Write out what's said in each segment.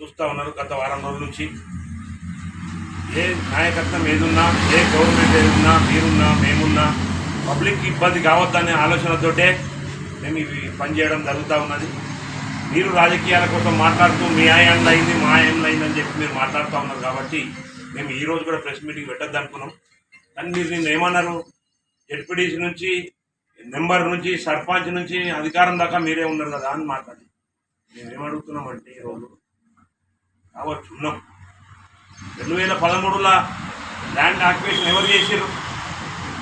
చూస్తూ ఉన్నారు గత వారం రోజుల నుంచి. ఏ నాయకత్వం ఏదున్నా ఏ గవర్నమెంట్ ఏదున్నా మీరున్నా మేమున్నా పబ్లిక్ ఇబ్బంది కావద్దనే ఆలోచనతోటే మేము ఇవి పనిచేయడం జరుగుతూ ఉన్నది. మీరు రాజకీయాల కోసం మాట్లాడుతూ మీ ఆయంలో అయింది మా ఆయంలో అయింది అని చెప్పి మీరు మాట్లాడుతూ ఉన్నారు కాబట్టి మేము ఈ రోజు కూడా ప్రెస్ మీటింగ్ పెట్టద్దు అనుకున్నాం. కానీ మీరు నిన్న ఏమన్నారు? జడ్పీటీసీ నుంచి మెంబర్ నుంచి సర్పంచ్ నుంచి అధికారం దాకా మీరే ఉన్నారు కదా అని మాట్లాడి మేము ఏమడుగుతున్నామంటే ఈరోజు కాబట్టి ఉన్నాం రెండు వేల పదమూడులో ల్యాండ్ ఆక్యుపేషన్ ఎవరు చేశారు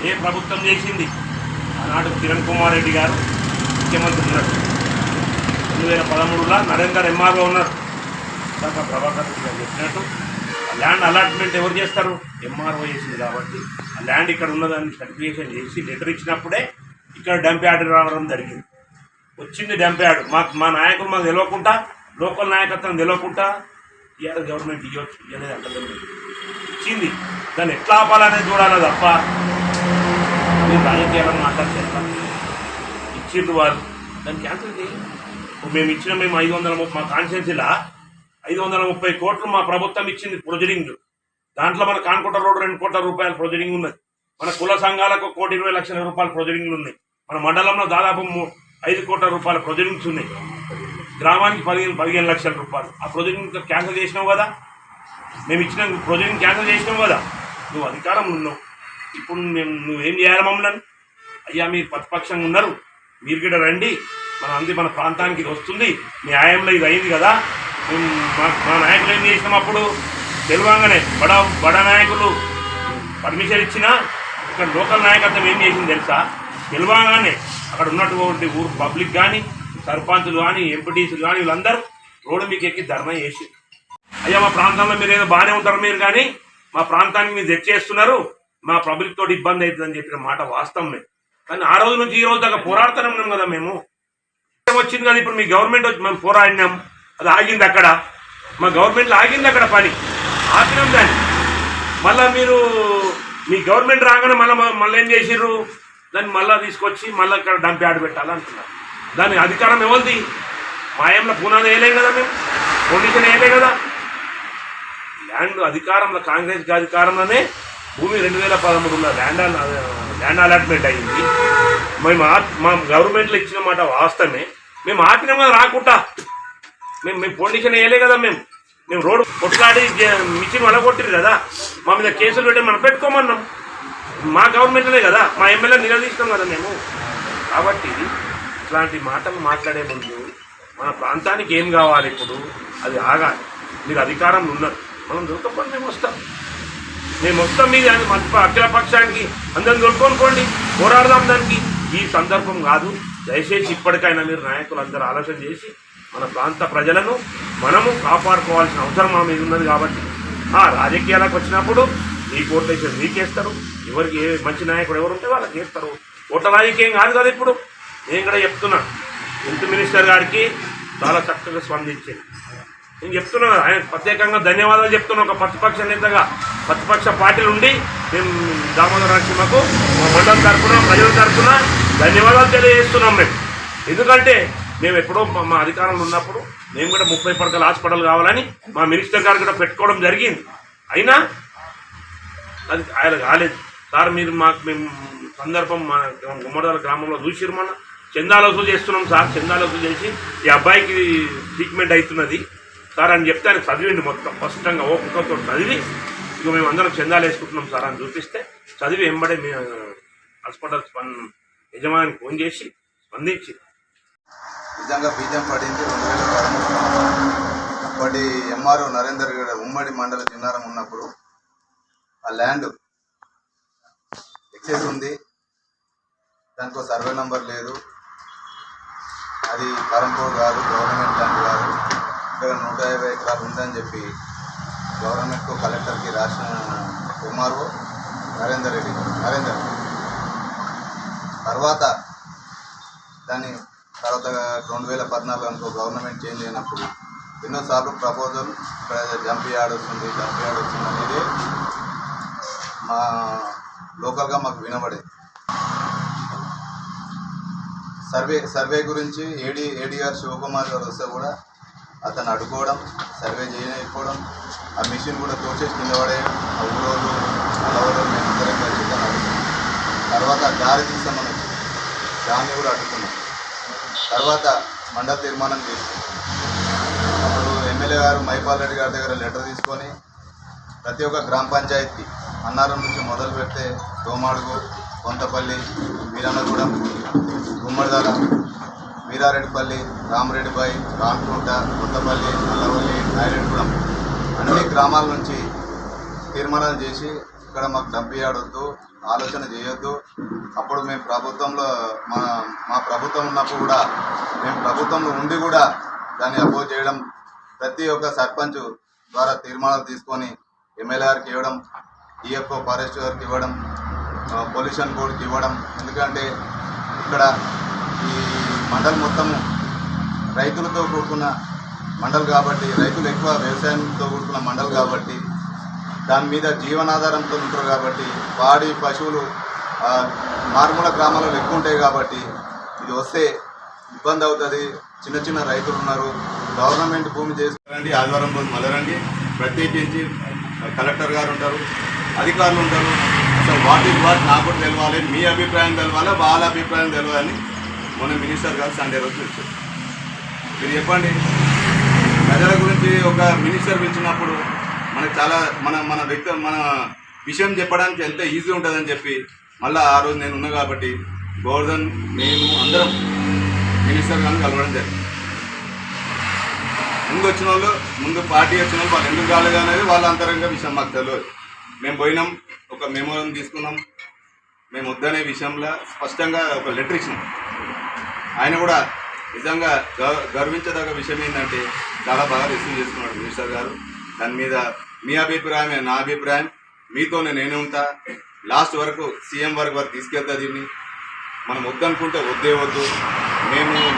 ఏ ప్రభుత్వం చేసింది? ఆనాడు కిరణ్ కుమార్ రెడ్డి గారు ముఖ్యమంత్రి ఉన్నారు. రెండు వేల పదమూడులో నరేందర్ ఎంఆర్ఓ ఉన్నారు. ఇందాక ప్రభాకర్ రెడ్డి గారు చెప్పినట్టు ఆ ల్యాండ్ అలాట్మెంట్ ఎవరు చేస్తారు? ఎంఆర్ఓ చేసింది కాబట్టి ఆ ల్యాండ్ ఇక్కడ ఉన్నదాన్ని సర్టిఫికేషన్ చేసి లెటర్ ఇచ్చినప్పుడే ఇక్కడ డంప్ యార్డ్ రావడం జరిగింది. వచ్చింది డంప్ యార్డ్. మాకు మా నాయకులు మాకు తెలియకుండా లోకల్ నాయకత్వం తెలియకుండా ఇవాళ గవర్నమెంట్ ఇవ్వచ్చు ఇవ్వలేదు అంటలేదు ఇచ్చింది దాన్ని ఎట్లా ఆపాలనేది చూడాలి తప్ప మీరు రాజకీయాలను మాట్లాడితే ఇచ్చిండ్రు వాళ్ళు. దాన్ని క్యాన్సిల్ చేయి. ఇప్పుడు మేము ఇచ్చిన మేము ఐదు వందల ముప్పై మా కాన్స్టిట్యున్సీలా ఐదు వందల ముప్పై కోట్లు మా ప్రభుత్వం ఇచ్చింది ప్రొజెడింగ్ దాంట్లో మన కాన్కోట రోడ్డు రెండు కోట్ల రూపాయల ప్రొజెడింగ్ ఉన్నది. మన కుల సంఘాలకు కోటి ఇరవై లక్షల రూపాయల ప్రొజెడింగ్లు ఉన్నాయి. మన మండలంలో దాదాపు ఐదు కోట్ల రూపాయల ప్రొజెడింగ్స్ ఉన్నాయి. గ్రామానికి పదిహేను పదిహేను లక్షల రూపాయలు. ఆ ప్రొజెక్ట్ క్యాన్సిల్ చేసినావు కదా? మేము ఇచ్చిన ప్రొజెక్ట్ క్యాన్సిల్ చేసినావు కదా? నువ్వు అధికారం ఉన్నావు. ఇప్పుడు మేము నువ్వేం చేయాలి మమ్మల్ని? అయ్యా మీరు ప్రతిపక్షంగా ఉన్నారు. మీరు కూడా రండి. మన అంది మన ప్రాంతానికి ఇది వస్తుంది. మీ ఆయంలో ఇది అయింది కదా? మా మా నాయకులు ఏం చేసినాం అప్పుడు? తెలివంగానే బడా బడా నాయకులు పర్మిషన్ ఇచ్చినా ఇక్కడ లోకల్ నాయకత్వం ఏం చేసింది తెలుసా? తెలివంగానే అక్కడ ఉన్నటువంటి ఊరు పబ్లిక్ కానీ సర్పంచులు కానీ ఎంపీటీసీలు కానీ వీళ్ళందరూ రోడ్డు మీకు ఎక్కి ధర్నా చేసి. అయ్యా మా ప్రాంతంలో మీరు ఏదో బాగానే ఉంటారు మీరు కానీ మా ప్రాంతానికి మీరు తెచ్చేస్తున్నారు మా పబ్లిక్ తోటి ఇబ్బంది అవుతుందని చెప్పిన మాట వాస్తవమే. కానీ ఆ రోజు నుంచి ఈ రోజు దాకా పోరాడుతున్నాం కదా మేము. వచ్చింది కదా ఇప్పుడు మీ గవర్నమెంట్ వచ్చి మేము పోరాడినాం అది ఆగింది అక్కడ. మా గవర్నమెంట్లో ఆగింది అక్కడ పని. ఆపినాం దాన్ని. మళ్ళా మీరు మీ గవర్నమెంట్ రాగానే మళ్ళీ మళ్ళీ ఏం చేసిర్రు? దాన్ని మళ్ళీ తీసుకొచ్చి మళ్ళీ ఇక్కడ డంప్ యార్డ్ పెట్టాలంటున్నారు. దాని అధికారం ఎవరిది? మాయంలో పునాది వేయలేం కదా మేము? పొల్యూషన్ వేయలే కదా? ల్యాండ్ అధికారంలో కాంగ్రెస్ అధికారంలోనే భూమి రెండు వేల పదమూడులో ల్యాండ్ ల్యాండ్ అలాట్మెంట్ అయింది. మేము మా గవర్నమెంట్లో ఇచ్చిన మాట వాస్తవమే. మేము ఆపినాం కదా రాకుండా. మేము మేము పొండిషన్ వేయలే కదా మేము? మేము రోడ్డు కొట్లాడి జ- మిషన్ వలగొట్టిరు కదా? మా మీద కేసులు పెట్టి మనం పెట్టుకోమన్నాం. మా గవర్నమెంట్లే కదా? మా ఎమ్మెల్యే నిలదీస్తాం కదా మేము? కాబట్టి ఇట్లాంటి మాటలు మాట్లాడే ముందు మన ప్రాంతానికి ఏం కావాలి ఇప్పుడు? అది ఆగాలి. మీరు అధికారంలో ఉన్నారు మనం దొరకకపోతే మేము వస్తాం. మేము వస్తాం మీద అఖిల పక్షానికి అందరం దొరుకునుకోండి పోరాడదాం దానికి. ఈ సందర్భం కాదు. దయచేసి ఇప్పటికైనా మీరు నాయకులు అందరూ ఆలోచన చేసి మన ప్రాంత ప్రజలను మనము కాపాడుకోవాల్సిన అవసరం మా మీద ఉన్నది కాబట్టి ఆ రాజకీయాలకు వచ్చినప్పుడు మీ కోటేషన్ మీకేస్తారు. ఎవరికి ఏ మంచి నాయకుడు ఎవరు ఉంటే వాళ్ళకి వేస్తారు ఓట్ల రాజకీయం కాదు కదా ఇప్పుడు. నేను కూడా చెప్తున్నా. హెల్త్ మినిస్టర్ గారికి చాలా చక్కగా స్పందించింది. నేను చెప్తున్నా ఆయన ప్రత్యేకంగా ధన్యవాదాలు చెప్తున్నా. ఒక ప్రతిపక్ష నేతగా ప్రతిపక్ష పార్టీలు ఉండి మేము దామోదర నరసింహకు మా మండలం తరఫున ప్రజల తరఫున ధన్యవాదాలు తెలియజేస్తున్నాం మేము. ఎందుకంటే మేము ఎప్పుడో మా- మా అధికారంలో ఉన్నప్పుడు మేము కూడా ముప్పై పడకల హాస్పిటల్ కావాలని మా మినిస్టర్ గారు కూడా పెట్టుకోవడం జరిగింది. అయినా అది ఆయన కాలేదు సార్ మీరు మాకు మేము సందర్భం మా గుమ్మడాల గ్రామంలో చూసిరు మన చందాలు వసూలు చేస్తున్నాం సార్ చందాలు వసూలు చేసి ఈ అబ్బాయికి ట్రీట్మెంట్ అవుతున్నది. సార్ అని చెప్తే ఆయన చదివిండి మొత్తం స్పష్టంగా ఓపికతో చదివి ఇక మేము అందరం చందాలు వేసుకుంటున్నాం సార్ అని చూపిస్తే చదివి వెంబడే మీ హాస్పిటల్ స్పన్ యజమానికి ఫోన్ చేసి స్పందించి. నిజంగా బీజం పడింది రెండు వేల అప్పటి ఎంఆర్ఓ నరేందర్ గడ ఉమ్మడి మండల చిన్నారం ఉన్నప్పుడు ఆ ల్యాండ్ ఎక్సెస్ ఉంది. దానికి సర్వే నంబర్ లేదు. అది కరంపో కాదు గవర్నమెంట్ ల్యాండ్ కాదు ఇక్కడ నూట యాభై ఎకరాలు ఉందని చెప్పి గవర్నమెంట్కు కలెక్టర్కి రాసిన కుమార్ నరేందర్ రెడ్డి. నరేందర్ తర్వాత దాన్ని తర్వాత రెండు వేల పద్నాలుగు అనుకో గవర్నమెంట్ చేంజ్ అయినప్పుడు ఎన్నోసార్లు ప్రపోజల్ ఇక్కడ జంప్ యాడ్ వస్తుంది జంప్ యార్డ్ వస్తుంది అనేది మా లోకల్గా మాకు వినబడేది. సర్వే సర్వే గురించి ఏడి ఏడీఆర్ శివకుమార్ గారు వస్తే కూడా అతను అడ్డుకోవడం సర్వే చేయకపోవడం ఆ మిషన్ కూడా తోచేసి కింద పడేయడం ఆ ఊరోళ్ళు అలవాళ్ళు కలిసి తర్వాత దారి తీసామని వచ్చి దాన్ని కూడా అడ్డుకున్నాం తర్వాత మండల తీర్మానం చేసి అప్పుడు ఎమ్మెల్యే గారు మైపాల్ రెడ్డి గారి దగ్గర లెటర్ తీసుకొని ప్రతి ఒక్క గ్రామ పంచాయతీ అన్నారం నుంచి మొదలు పెడితే దోమాడుగు కొంతపల్లి వీరన్నగూడెం గుమ్మడిదల వీరారెడ్డిపల్లి రామరెడ్డిపై రాన్కుంట కొత్తపల్లి నల్లవల్లి నాయరెడ్డిగూడెం అన్ని గ్రామాల నుంచి తీర్మానాలు చేసి ఇక్కడ మాకు డంపి ఆడొద్దు ఆలోచన చేయొద్దు. అప్పుడు మేము ప్రభుత్వంలో మా మా ప్రభుత్వం ఉన్నప్పుడు కూడా మేము ప్రభుత్వంలో ఉండి కూడా దాన్ని అపోజ్ చేయడం ప్రతి ఒక్క సర్పంచ్ ద్వారా తీర్మానాలు తీసుకొని ఎమ్మెల్యే గారికి ఇవ్వడం ఈఎఫ్ఓ ఫారెస్ట్ గారికి ఇవ్వడం పొల్యూషన్ బోర్డుకి ఇవ్వడం. ఎందుకంటే ఇక్కడ ఈ మండల్ మొత్తము రైతులతో కూడుకున్న మండల్ కాబట్టి రైతులు ఎక్కువ వ్యవసాయంతో కూడుకున్న మండల్ కాబట్టి దాని మీద జీవనాధారంతో ఉంటారు కాబట్టి పాడి పశువులు మారుమూల గ్రామాలలో ఎక్కువ ఉంటాయి కాబట్టి ఇది వస్తే ఇబ్బంది అవుతుంది. చిన్న చిన్న రైతులు ఉన్నారు. గవర్నమెంట్ భూమి చేస్తారండి ఆదివారం భూమి మళ్ళరండి ప్రత్యేకించి కలెక్టర్ గారు ఉంటారు అధికారులు ఉంటారు. అసలు వాట్ ఇస్ వాట్ నాకు కూడా తెలవాలి మీ అభిప్రాయం తెలవాలి వాళ్ళ అభిప్రాయం తెలవాలని మొన్న మినిస్టర్ గారు సండే రోజు పిలిచారు. మీరు చెప్పండి. ప్రజల గురించి ఒక మినిస్టర్ పిలిచినప్పుడు మనకు చాలా మన మన వ్యక్తి మన విషయం చెప్పడానికి ఎంత ఈజీ ఉంటుందని చెప్పి మళ్ళీ ఆ రోజు నేను ఉన్నా కాబట్టి గోవర్ధన్ మేము అందరం మినిస్టర్ గారిని కలవడం జరిగింది. ముందు వచ్చిన వాళ్ళు ముందు పార్టీ వచ్చిన వాళ్ళు వాళ్ళు ఎందుకు కాలేదు అనేది వాళ్ళ అంతరంగ విషయం మాకు తెలియదు మేము పోయినాం ఒక మెమోరం తీసుకున్నాం. మేము వద్దనే విషయంలో స్పష్టంగా ఒక లెటర్ ఇచ్చినాం. ఆయన కూడా నిజంగా గ- గర్వించదగ్గ విషయం ఏంటంటే చాలా బాగా రిసీవ్ చేసుకున్నాడు మినిస్టర్ గారు. దాని మీద మీ అభిప్రాయమే నా అభిప్రాయం. మీతోనే నేనే ఉంటా. లాస్ట్ వరకు సీఎం వరకు వరకు తీసుకెళ్తా దీన్ని. మనం వద్దనుకుంటే వద్దే వద్దు. మేము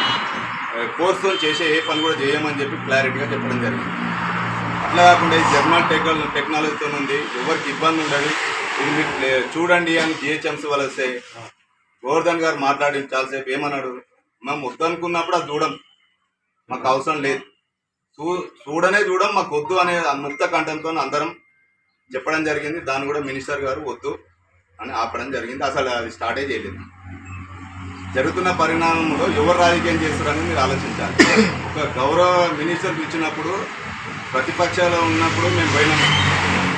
కోర్సుతో చేసే ఏ పని కూడా చేయమని చెప్పి క్లారిటీగా చెప్పడం జరిగింది. అట్లా కాకుండా ఈ జర్నల్ టెక్నాలజీ టెక్నాలజీతో ఉంది ఎవరికి ఇబ్బంది ఉండదు. ఇది చూడండి అని జిహెచ్ఎంసీ వాళ్ళు వస్తే గోవర్ధన్ గారు మాట్లాడి చాలాసేపు ఏమన్నాడు? మేము వద్దనుకున్నప్పుడు అది చూడం. మాకు అవసరం లేదు. చూ చూడనే చూడం మాకు వద్దు అనే ముక్త కంఠంతో అందరం చెప్పడం జరిగింది. దాన్ని కూడా మినిస్టర్ గారు వద్దు అని ఆపడం జరిగింది. అసలు అది స్టార్టే చేయలేదు. జరుగుతున్న పరిణామంలో ఎవరు రాజకీయం చేస్తారని మీరు ఆలోచించాలి. ఒక గౌరవ మినిస్టర్ ఇచ్చినప్పుడు ప్రతిపక్షాలు ఉన్నప్పుడు మేము పోయినాం.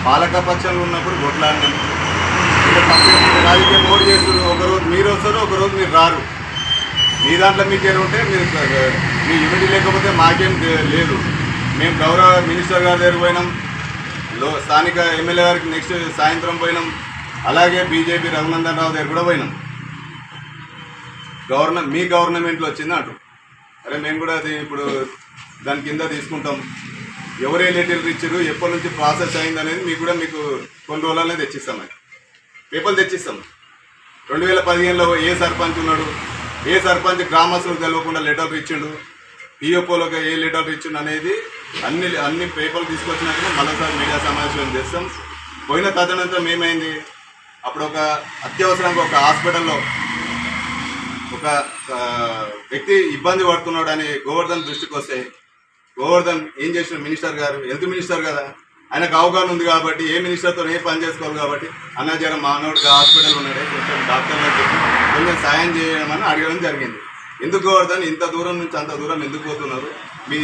పాలకపక్షంలో ఉన్నప్పుడు కొట్లాడినాం ఇంకా తప్పేముంది? రాజకీయం మోడీ చేస్తున్నారు. ఒకరోజు మీరు వస్తారు ఒకరోజు మీరు రారు. మీ దాంట్లో మీకేం ఉంటే మీరు మీ యూనిటీ లేకపోతే మాకేం లేదు. మేము గౌరవ మినిస్టర్ గారి దగ్గర పోయినాం. లో స్థానిక ఎమ్మెల్యే గారికి నెక్స్ట్ సాయంత్రం పోయినాం. అలాగే బీజేపీ రఘునందన్ రావు దగ్గర కూడా పోయినాం. గవర్న మీ గవర్నమెంట్లో వచ్చింది అంటు అరే మేము కూడా అది ఇప్పుడు దాని కింద తీసుకుంటాం. ఎవరే లెటర్లు ఇచ్చారు ఎప్పటి నుంచి ప్రాసెస్ అయింది అనేది మీకు కూడా మీకు కొన్ని రోజులనే తెచ్చిస్తాం పేపర్లు తెచ్చిస్తాం. రెండు వేల పదిహేనులో ఏ సర్పంచ్ ఉన్నాడు? ఏ సర్పంచ్ గ్రామస్తులకు తెలియకుండా లెటర్లు ఇచ్చిండు? పిఎఫ్ఓలోకి ఏ లెటర్లు ఇచ్చిండు అనేది అన్ని అన్ని పేపర్లు తీసుకొచ్చినాక మరోసారి మీడియా సమావేశం చేస్తాం. పోయిన తదనంతరం ఏమైంది? అప్పుడు ఒక అత్యవసరంగా ఒక హాస్పిటల్లో ఒక వ్యక్తి ఇబ్బంది పడుతున్నాడు అని గోవర్ధన్ దృష్టికి వస్తే గోవర్ధన్ ఏం చేసిన మినిస్టర్ గారు? హెల్త్ మినిస్టర్ కదా. ఆయనకు అవగాహన ఉంది కాబట్టి ఏ మినిస్టర్తో ఏ పని చేసుకోవాలి కాబట్టి అన్న జరం మానవుడిగా హాస్పిటల్ ఉన్నాడే కొంచెం డాక్టర్లు చెప్పి కొంచెం సాయం చేయమని అడగడం జరిగింది. ఎందుకు కోరుతాను ఇంత దూరం నుంచి అంత దూరం ఎందుకు పోతున్నారు? మీ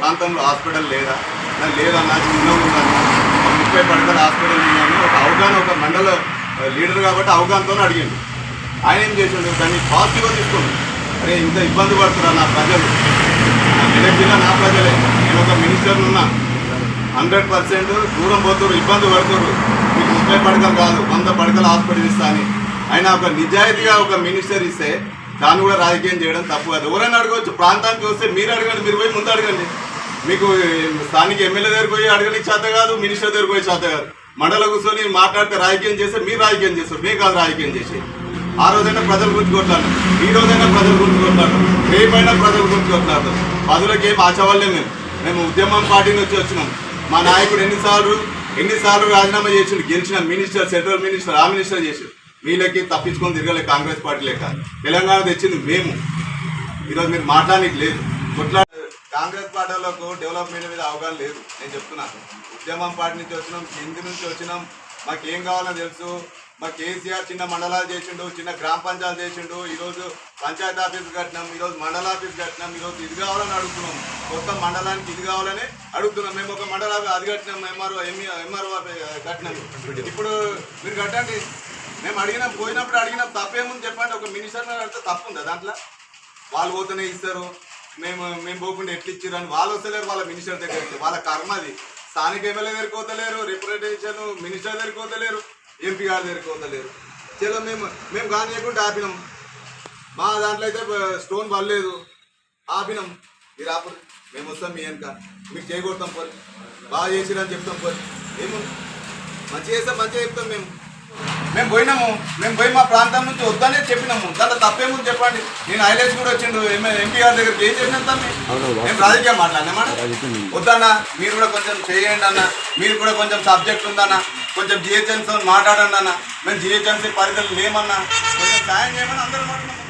ప్రాంతంలో హాస్పిటల్ లేదా? నాకు లేదన్నా చిన్న ఉందన్నా ఒక ముప్పై పడకల హాస్పిటల్ ఉందని ఒక అవగాహన ఒక మండల లీడర్ కాబట్టి అవగాహనతో అడిగిండు. ఆయన ఏం చేసిండు? దాన్ని పాజిటివ్గా తీసుకోండి అరే ఇంత ఇబ్బంది పడుతున్నారు నా ప్రజలు. నా జిల్లా నా ప్రజలే. నేను ఒక మినిస్టర్ ఉన్నా. హండ్రెడ్ పర్సెంట్ దూరం పోతున్నారు ఇబ్బంది పడుతున్నారు మీకు ముప్పై పడకలు కాదు వంద పడకలు హాస్పిటల్ ఇస్తా అని. ఆయన ఒక నిజాయితీగా ఒక మినిస్టర్ ఇస్తే దాన్ని కూడా రాజకీయం చేయడం తప్పు కాదు. ఎవరైనా అడగవచ్చు ప్రాంతానికి వస్తే మీరు అడగండి మీరు పోయి ముందు అడగండి. మీకు స్థానిక ఎమ్మెల్యే దగ్గరికి పోయి అడగడానికి చేత కాదు మినిస్టర్ దగ్గరికి పోయి చేత కాదు. మండల కూర్చొని మాట్లాడితే రాజకీయం చేస్తే మీరు రాజకీయం చేస్తారు. మేము కాదు రాజకీయం చేసి ఆ రోజైనా ప్రజలు గురించి కొట్లాడు ఈ రోజైనా ప్రజలు గురించి కొట్లాడు రేపైనా ప్రజలు గురించి కొట్లాడు పదులకి ఏం ఆశవాళ్ళే మేము. మేము ఉద్యమం పార్టీ నుంచి వచ్చినాం. మా నాయకుడు ఎన్నిసార్లు ఎన్నిసార్లు రాజీనామా చేసిండు గెలిచిన మినిస్టర్ సెంట్రల్ మినిస్టర్ ఆ మినిస్టర్ చేసి వీళ్ళకి తప్పించుకొని తిరగలే కాంగ్రెస్ పార్టీ లేక తెలంగాణ తెచ్చింది మేము. ఈరోజు మీరు మాట్లాడడానికి లేదు. కొట్లా కాంగ్రెస్ పార్టీలకు డెవలప్మెంట్ మీద అవగాహన లేదు. నేను చెప్తున్నాను ఉద్యమం పార్టీ నుంచి వచ్చినాం కింది నుంచి వచ్చినాం. మాకు ఏం కావాలో తెలుసు. మా కేసీఆర్ చిన్న మండలాలు చేసిండు చిన్న గ్రామ పంచాయతీ చేసిండు ఈరోజు పంచాయతీ ఆఫీస్ కట్టినాం ఈరోజు మండల ఆఫీస్ కట్టినాం ఈరోజు ఇది కావాలని అడుగుతున్నాం. కొత్త మండలానికి ఇది కావాలని అడుగుతున్నాం. మేము ఒక మండల అది కట్టినాం ఎంఆర్ఓ ఎంఆర్ఓ కట్టినాం. ఇప్పుడు మీరు కట్టండి. మేము అడిగినాం పోయినప్పుడు అడిగినాం తప్పేముంది చెప్పండి. ఒక మినిస్టర్ అడిగితే తప్పు ఉందా దాంట్లో? వాళ్ళు పోతేనే ఇస్తారు. మేము మేము పోకుండా ఎట్లా ఇచ్చారు అని వాళ్ళు వస్తలేరు వాళ్ళ మినిస్టర్ దగ్గరికి. వాళ్ళ కర్మ అది. స్థానిక ఎమ్మెల్యే దగ్గరికి పోతలేరు రిప్రజెంటేషన్ మినిస్టర్ దగ్గరికి పోతలేరు. ఎంపీ గారి దగ్గరికి వదలేరు చలో మేము మేము కానియకుండా ఆపినాం. మా దాంట్లో అయితే స్టోన్ పడలేదు. ఆపినాం. మీరు ఆపరు మేము వస్తాం మీ వెనక. మీకు చేయగొడతాం పోయి బాగా చేసిరని చెప్తాం పోయి మేము మంచిగా చేస్తాం మంచిగా చెప్తాం మేము. మేము పోయినాము. మేము పోయి మా ప్రాంతం నుంచి వద్దనే చెప్పినాము. దాంట్లో తప్పేముంది చెప్పండి. నేను హైలైట్స్ కూడా వచ్చిండు. ఎంపీ గారి దగ్గరికి ఏం చెప్పినాం తమ్మి? మేము రాజకీయం మాట్లాడినామా వద్దన్నా మీరు కూడా కొంచెం చేయండి అన్న. మీరు కూడా కొంచెం సబ్జెక్ట్ ఉందన్న. కొంచెం జిహెచ్ఎంసీ మాట్లాడండి అన్న. మేము జిహెచ్ఎంసీ పరిధిలో లేమన్నా. కొంచెం సాయం చేయమని అందరూ మాట్లాడినాము